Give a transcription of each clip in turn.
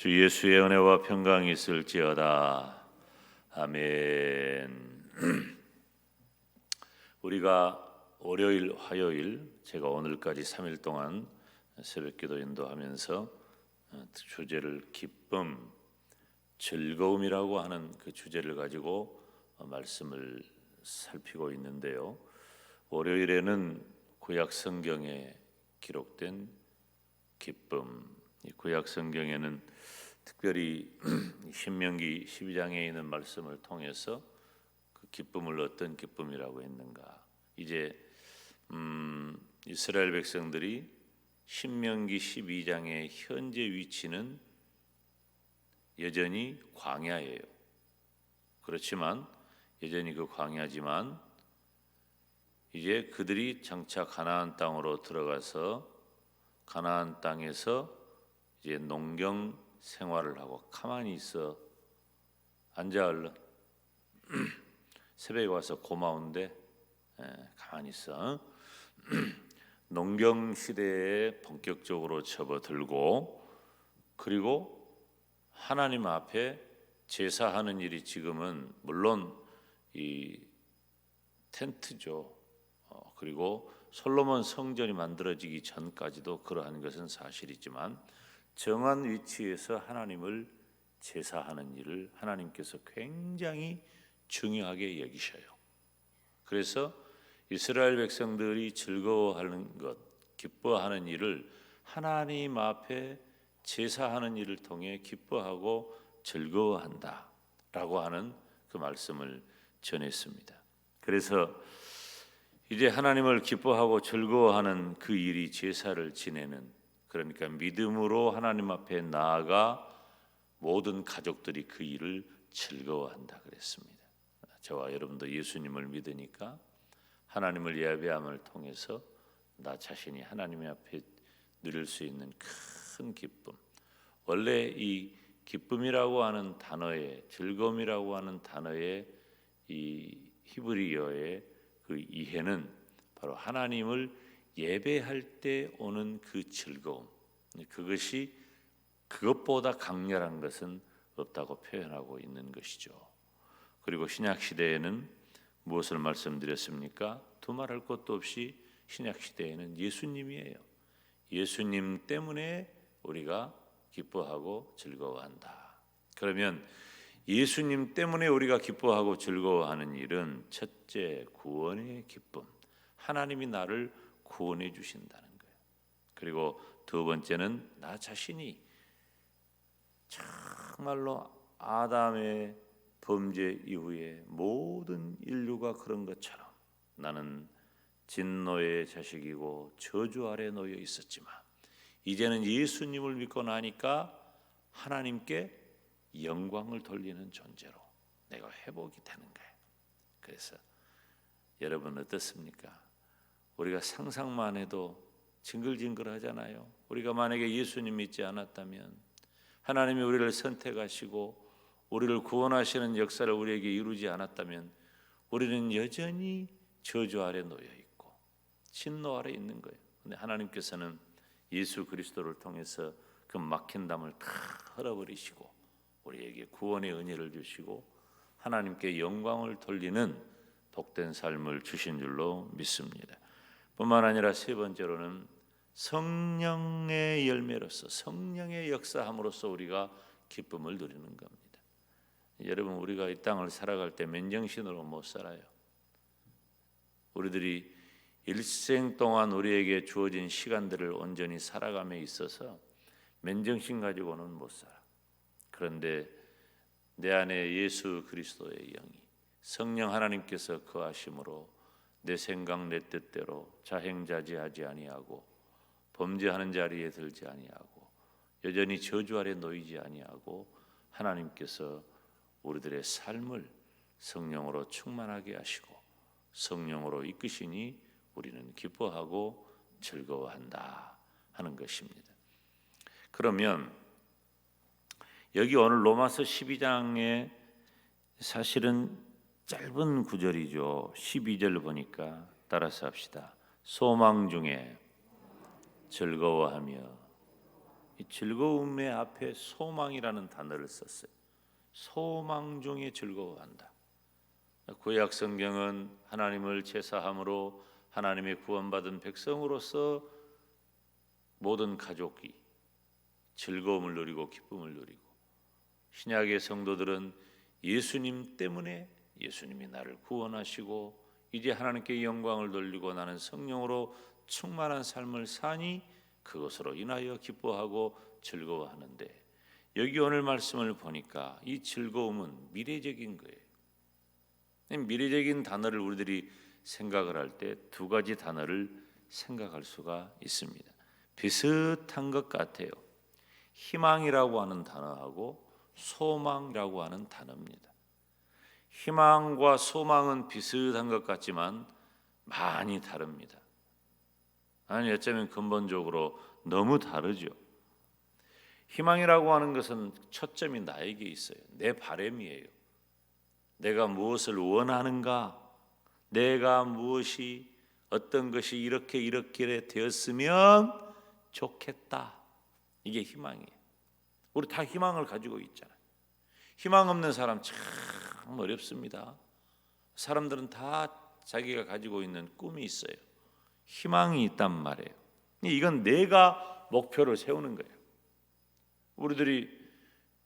주 예수의 은혜와 평강이 있을지어다. 아멘. 우리가 월요일, 화요일 제가 오늘까지 3일 동안 새벽기도 인도하면서 어, 주제를 기쁨, 즐거움이라고 하는 그 주제를 가지고 어, 말씀을 살피고 있는데요. 월요일에는 구약 성경에 기록된 기쁨, 이 구약 성경에는 특별히 신명기 12장에 있는 말씀을 통해서 그 기쁨을 어떤 기쁨이라고 했는가? 이제 음, 이스라엘 백성들이 신명기 12장의 현재 위치는 여전히 광야예요. 그렇지만 여전히 그 광야지만 이제 그들이 장차 가나안 땅으로 들어가서 가나안 땅에서 이제 농경 생활을 하고 가만히 있어 앉아 얼른 새벽에 와서 고마운데 에, 가만히 있어 농경 시대에 본격적으로 접어들고 그리고 하나님 앞에 제사하는 일이 지금은 물론 이 텐트죠. 어, 그리고 솔로몬 성전이 만들어지기 전까지도 그러한 것은 사실이지만 정한 위치에서 하나님을 제사하는 일을 하나님께서 굉장히 중요하게 여기셔요. 그래서 이스라엘 백성들이 즐거워하는 것, 기뻐하는 일을 하나님 앞에 제사하는 일을 통해 기뻐하고 즐거워한다 라고 하는 그 말씀을 전했습니다. 그래서 이제 하나님을 기뻐하고 즐거워하는 그 일이 제사를 지내는 그러니까 믿음으로 하나님 앞에 나아가 모든 가족들이 그 일을 즐거워한다 그랬습니다. 저와 여러분도 예수님을 믿으니까 하나님을 예배함을 통해서 나 자신이 하나님 앞에 누릴 수 있는 큰 기쁨. 원래 이 기쁨이라고 하는 단어의 즐거움이라고 하는 단어의 이 히브리어의 그 이해는 바로 하나님을 예배할 때 오는 그 즐거움. 그것이 그것보다 강렬한 것은 없다고 표현하고 있는 것이죠. 그리고 신약 시대에는 무엇을 말씀드렸습니까? 두말할 것도 없이 신약 시대에는 예수님이에요. 예수님 때문에 우리가 기뻐하고 즐거워한다. 그러면 예수님 때문에 우리가 기뻐하고 즐거워하는 일은 첫째 구원의 기쁨. 하나님이 나를 구원해 주신다는 거예요. 그리고 두 번째는 나 자신이 정말로 아담의 범죄 이후에 모든 인류가 그런 것처럼 나는 진노의 자식이고 저주 아래 놓여 있었지만 이제는 예수님을 믿고 나니까 하나님께 영광을 돌리는 존재로 내가 회복이 되는 거예요. 그래서 여러분 어떻습니까? 우리가 상상만 해도 징글징글하잖아요. 우리가 만약에 예수님 믿지 않았다면 하나님이 우리를 선택하시고 우리를 구원하시는 역사를 우리에게 이루지 않았다면 우리는 여전히 저주 아래 놓여 있고 진노 아래 있는 거예요. 근데 하나님께서는 예수 그리스도를 통해서 그 막힌 담을 다 흘러버리시고 우리에게 구원의 은혜를 주시고 하나님께 영광을 돌리는 복된 삶을 주신 줄로 믿습니다. 뿐만 아니라 세 번째로는 성령의 열매로서 성령의 역사함으로써 우리가 기쁨을 누리는 겁니다. 여러분 우리가 이 땅을 살아갈 때 맨정신으로 못 살아요. 우리들이 일생 동안 우리에게 주어진 시간들을 온전히 살아감에 있어서 맨정신 가지고는 못 살아. 그런데 내 안에 예수 그리스도의 영이 성령 하나님께서 거하심으로 내 생각 내 뜻대로 자행자지하지 아니하고 범죄하는 자리에 들지 아니하고 여전히 저주 아래 놓이지 아니하고 하나님께서 우리들의 삶을 성령으로 충만하게 하시고 성령으로 이끄시니 우리는 기뻐하고 즐거워한다 하는 것입니다. 그러면 여기 오늘 로마서 12장에 사실은 짧은 구절이죠. 12절 보니까 따라서 합시다. 소망 중에 즐거워하며 이 즐거움의 앞에 소망이라는 단어를 썼어요. 소망 중에 즐거워한다. 구약 성경은 하나님을 제사함으로 하나님의 구원받은 백성으로서 모든 가족이 즐거움을 누리고 기쁨을 누리고 신약의 성도들은 예수님 때문에 예수님이 나를 구원하시고 이제 하나님께 영광을 돌리고 나는 성령으로 충만한 삶을 사니 그것으로 인하여 기뻐하고 즐거워하는데 여기 오늘 말씀을 보니까 이 즐거움은 미래적인 거예요. 미래적인 단어를 우리들이 생각을 할 때 두 가지 단어를 생각할 수가 있습니다. 비슷한 것 같아요. 희망이라고 하는 단어하고 소망이라고 하는 단어입니다. 희망과 소망은 비슷한 것 같지만 많이 다릅니다. 아니 어쩌면 근본적으로 너무 다르죠. 희망이라고 하는 것은 초점이 나에게 있어요. 내 바램이에요. 내가 무엇을 원하는가? 내가 무엇이 어떤 것이 이렇게 이렇게 되었으면 좋겠다. 이게 희망이에요. 우리 다 희망을 가지고 있잖아요. 희망 없는 사람 참 어렵습니다. 사람들은 다 자기가 가지고 있는 꿈이 있어요. 희망이 있단 말이에요. 이건 내가 목표를 세우는 거예요. 우리들이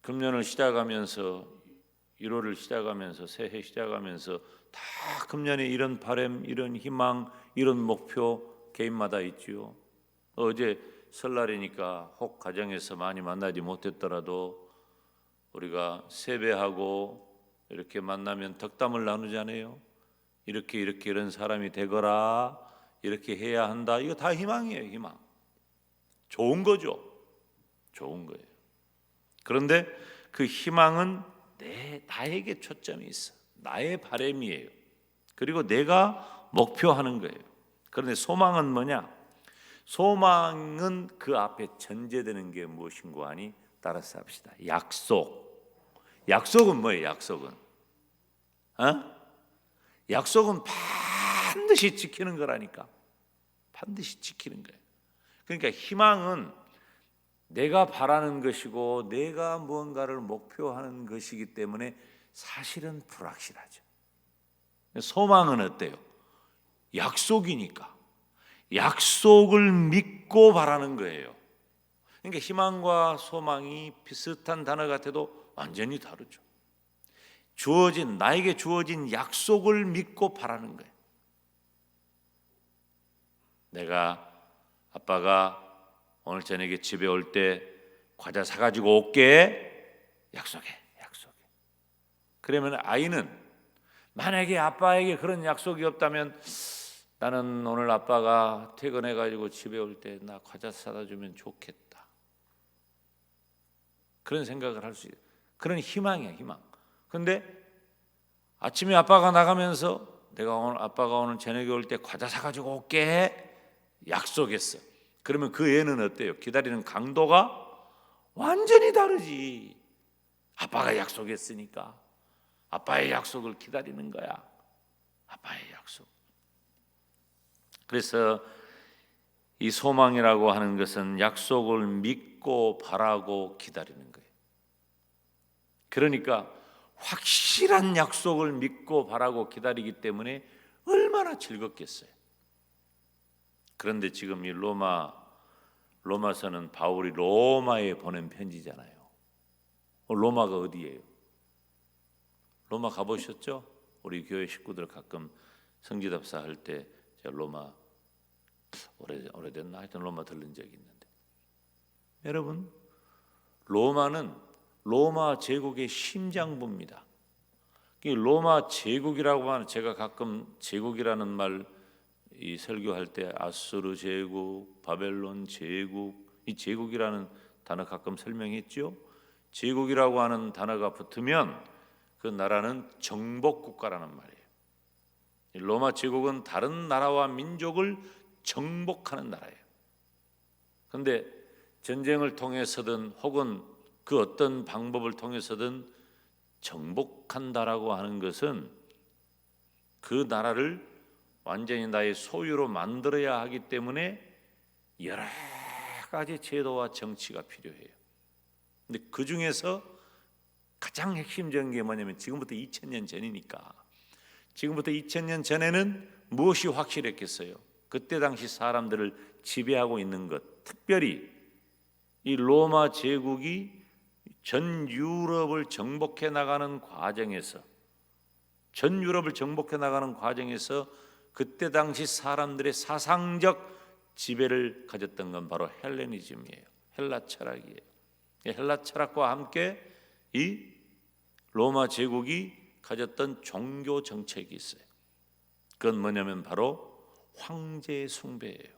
금년을 시작하면서 1월을 시작하면서 새해 시작하면서 다 금년에 이런 바램, 이런 희망, 이런 목표 개인마다 있지요. 어제 설날이니까 혹 가정에서 많이 만나지 못했더라도 우리가 세배하고 이렇게 만나면 덕담을 나누잖아요. 이렇게 이렇게 이런 사람이 되거라. 이렇게 해야 한다. 이거 다 희망이에요, 희망. 좋은 거죠. 좋은 거예요. 그런데 그 희망은 내 나에게 초점이 있어. 나의 바램이에요. 그리고 내가 목표하는 거예요. 그런데 소망은 뭐냐? 소망은 그 앞에 전제되는 게 무엇인고 하니 따라서 합시다. 약속. 약속은 뭐예요? 약속은 어? 약속은 반드시 지키는 거라니까. 반드시 지키는 거예요. 그러니까 희망은 내가 바라는 것이고 내가 무언가를 목표하는 것이기 때문에 사실은 불확실하죠. 소망은 어때요? 약속이니까. 약속을 믿고 바라는 거예요. 그러니까 희망과 소망이 비슷한 단어 같아도 완전히 다르죠. 주어진 나에게 주어진 약속을 믿고 바라는 거예요. 내가 아빠가 오늘 저녁에 집에 올 때 과자 사 가지고 올게 약속해 약속해 그러면 아이는 만약에 아빠에게 그런 약속이 없다면 나는 오늘 아빠가 퇴근해 가지고 집에 올 때 나 과자 사다 주면 좋겠다 그런 생각을 할 수 있어요 그런 희망이야 희망 근데 아침에 아빠가 나가면서 내가 오늘 아빠가 오늘 저녁에 올 때 과자 사가지고 올게 약속했어 그러면 그 애는 어때요? 기다리는 강도가 완전히 다르지. 아빠가 약속했으니까 아빠의 약속을 기다리는 거야. 아빠의 약속. 그래서 이 소망이라고 하는 것은 약속을 믿고 바라고 기다리는 거예요. 그러니까 확실한 약속을 믿고 바라고 기다리기 때문에 얼마나 즐겁겠어요. 그런데 지금 이 로마 로마서는 바울이 로마에 보낸 편지잖아요. 어, 로마가 어디예요? 로마 가보셨죠? 우리 교회 식구들 가끔 성지답사 할 때 제가 로마 오래 오래됐나 하여튼 로마 들른 적이 있는데 여러분 로마는 로마 제국의 심장부입니다. 로마 제국이라고 하는 제가 가끔 제국이라는 말 이 설교할 때 아수르 제국, 바벨론 제국, 이 제국이라는 단어 가끔 설명했죠. 제국이라고 하는 단어가 붙으면 그 나라는 정복 국가라는 말이에요. 로마 제국은 다른 나라와 민족을 정복하는 나라예요. 그런데 전쟁을 통해서든 혹은 그 어떤 방법을 통해서든 정복한다라고 하는 것은 그 나라를 완전히 나의 소유로 만들어야 하기 때문에 여러 가지 제도와 정치가 필요해요. 근데 그 중에서 가장 핵심적인 게 뭐냐면 지금부터 2000년 전이니까 지금부터 2000년 전에는 무엇이 확실했겠어요? 그때 당시 사람들을 지배하고 있는 것, 특별히 이 로마 제국이 전 유럽을 정복해 나가는 과정에서 전 유럽을 정복해 나가는 과정에서 그때 당시 사람들의 사상적 지배를 가졌던 건 바로 헬레니즘이에요. 헬라 철학이에요. 이 헬라 철학과 함께 이 로마 제국이 가졌던 종교 정책이 있어요. 그건 뭐냐면 바로 황제 숭배예요.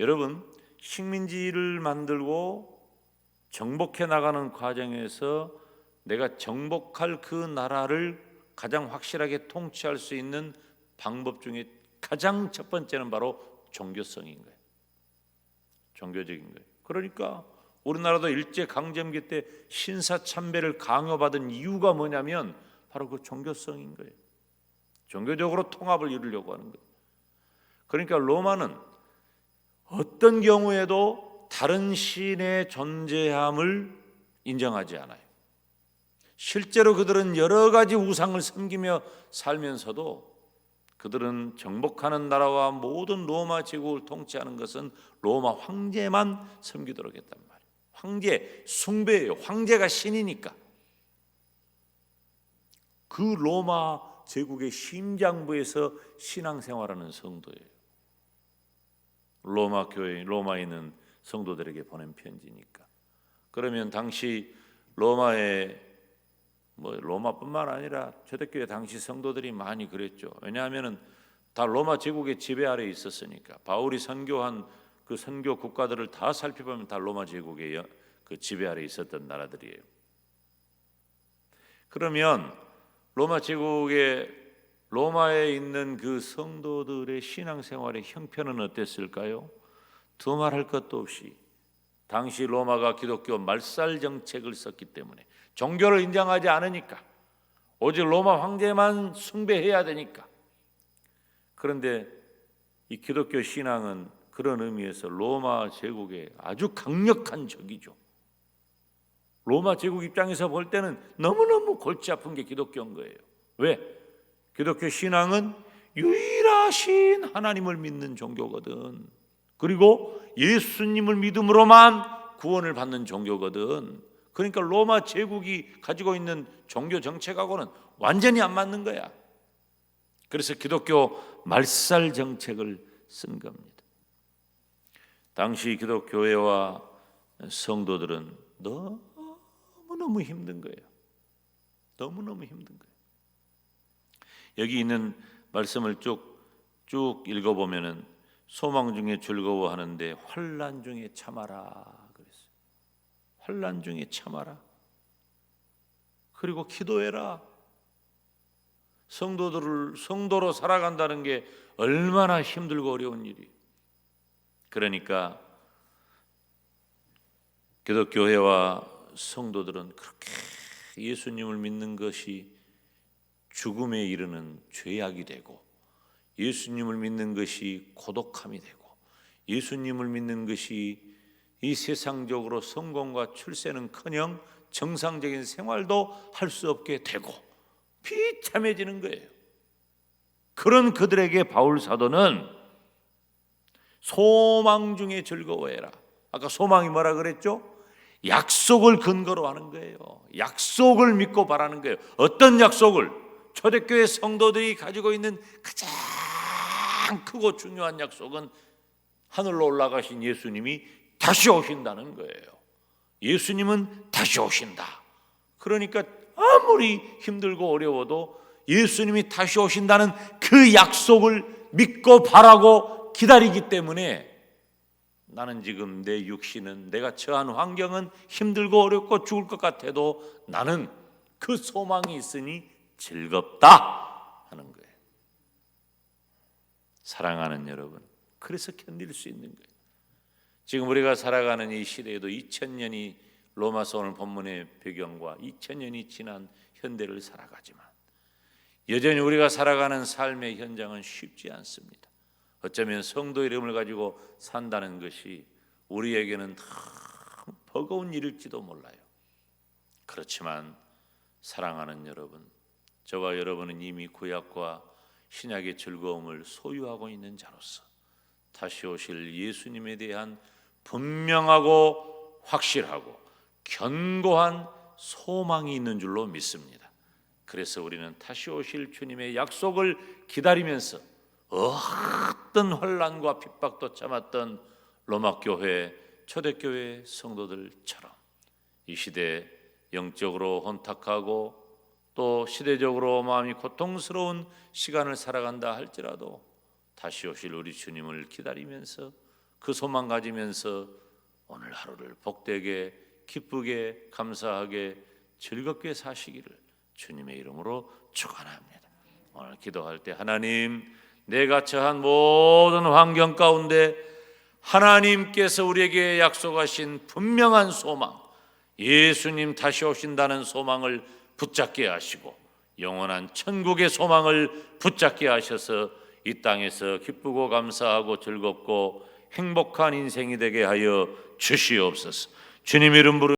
여러분 식민지를 만들고 정복해 나가는 과정에서 내가 정복할 그 나라를 가장 확실하게 통치할 수 있는 방법 중에 가장 첫 번째는 바로 종교성인 거예요. 종교적인 거예요. 그러니까 우리나라도 일제 강점기 때 신사 참배를 강요받은 이유가 뭐냐면 바로 그 종교성인 거예요. 종교적으로 통합을 이루려고 하는 거예요. 그러니까 로마는 어떤 경우에도 다른 신의 존재함을 인정하지 않아요. 실제로 그들은 여러 가지 우상을 섬기며 살면서도 그들은 정복하는 나라와 모든 로마 제국을 통치하는 것은 로마 황제만 섬기도록 했단 말이에요. 황제 숭배예요. 황제가 신이니까. 그 로마 제국의 심장부에서 신앙생활하는 성도예요. 로마 교회 로마에 있는 성도들에게 보낸 편지니까. 그러면 당시 로마의 뭐 로마뿐만 아니라 초대교회 당시 성도들이 많이 그랬죠. 왜냐하면은 다 로마 제국의 지배 아래에 있었으니까 바울이 선교한 그 선교 국가들을 다 살펴보면 다 로마 제국의 여- 그 지배 아래에 있었던 나라들이에요. 그러면 로마 제국의 로마에 있는 그 성도들의 신앙생활의 형편은 어땠을까요? 두말할 것도 없이 당시 로마가 기독교 말살 정책을 썼기 때문에 종교를 인정하지 않으니까 오직 로마 황제만 숭배해야 되니까 그런데 이 기독교 신앙은 그런 의미에서 로마 제국의 아주 강력한 적이죠. 로마 제국 입장에서 볼 때는 너무너무 골치 아픈 게 기독교인 거예요. 왜? 기독교 신앙은 유일하신 하나님을 믿는 종교거든. 그리고 예수님을 믿음으로만 구원을 받는 종교거든. 그러니까 로마 제국이 가지고 있는 종교 정책하고는 완전히 안 맞는 거야. 그래서 기독교 말살 정책을 쓴 겁니다. 당시 기독교회와 성도들은 너무너무 힘든 거예요. 너무너무 힘든 거예요. 여기 있는 말씀을 쭉 쭉 읽어보면은 소망 중에 즐거워하는데 환란 중에 참아라 그랬어요. 환란 중에 참아라. 그리고 기도해라. 성도들을 성도로 살아간다는 게 얼마나 힘들고 어려운 일이. 그러니까 기독교회와 성도들은 그렇게 예수님을 믿는 것이 죽음에 이르는 죄악이 되고 예수님을 믿는 것이 고독함이 되고 예수님을 믿는 것이 이 세상적으로 성공과 출세는커녕 정상적인 생활도 할 수 없게 되고 비참해지는 거예요. 그런 그들에게 바울 사도는 소망 중에 즐거워해라. 아까 소망이 뭐라 그랬죠? 약속을 근거로 하는 거예요. 약속을 믿고 바라는 거예요. 어떤 약속을? 초대교회 성도들이 가지고 있는 가장 크고 중요한 약속은 하늘로 올라가신 예수님이 다시 오신다는 거예요. 예수님은 다시 오신다. 그러니까 아무리 힘들고 어려워도 예수님이 다시 오신다는 그 약속을 믿고 바라고 기다리기 때문에 나는 지금 내 육신은 내가 처한 환경은 힘들고 어렵고 죽을 것 같아도 나는 그 소망이 있으니 즐겁다. 사랑하는 여러분, 그래서 견딜 수 있는 거예요. 지금 우리가 살아가는 이 시대에도 2000년이 로마서 오늘 본문의 배경과 2000년이 지난 현대를 살아가지만 여전히 우리가 살아가는 삶의 현장은 쉽지 않습니다. 어쩌면 성도 이름을 가지고 산다는 것이 우리에게는 참 버거운 일일지도 몰라요. 그렇지만 사랑하는 여러분, 저와 여러분은 이미 구약과 신약의 즐거움을 소유하고 있는 자로서 다시 오실 예수님에 대한 분명하고 확실하고 견고한 소망이 있는 줄로 믿습니다. 그래서 우리는 다시 오실 주님의 약속을 기다리면서 어떤 환란과 핍박도 참았던 로마 교회 초대교회 성도들처럼 이 시대 영적으로 혼탁하고 또 시대적으로 마음이 고통스러운 시간을 살아간다 할지라도 다시 오실 우리 주님을 기다리면서 그 소망 가지면서 오늘 하루를 복되게 기쁘게 감사하게 즐겁게 사시기를 주님의 이름으로 축원합니다. 오늘 기도할 때 하나님 내가 처한 모든 환경 가운데 하나님께서 우리에게 약속하신 분명한 소망 예수님 다시 오신다는 소망을 붙잡게 하시고 영원한 천국의 소망을 붙잡게 하셔서 이 땅에서 기쁘고 감사하고 즐겁고 행복한 인생이 되게 하여 주시옵소서. 주님 이름 부르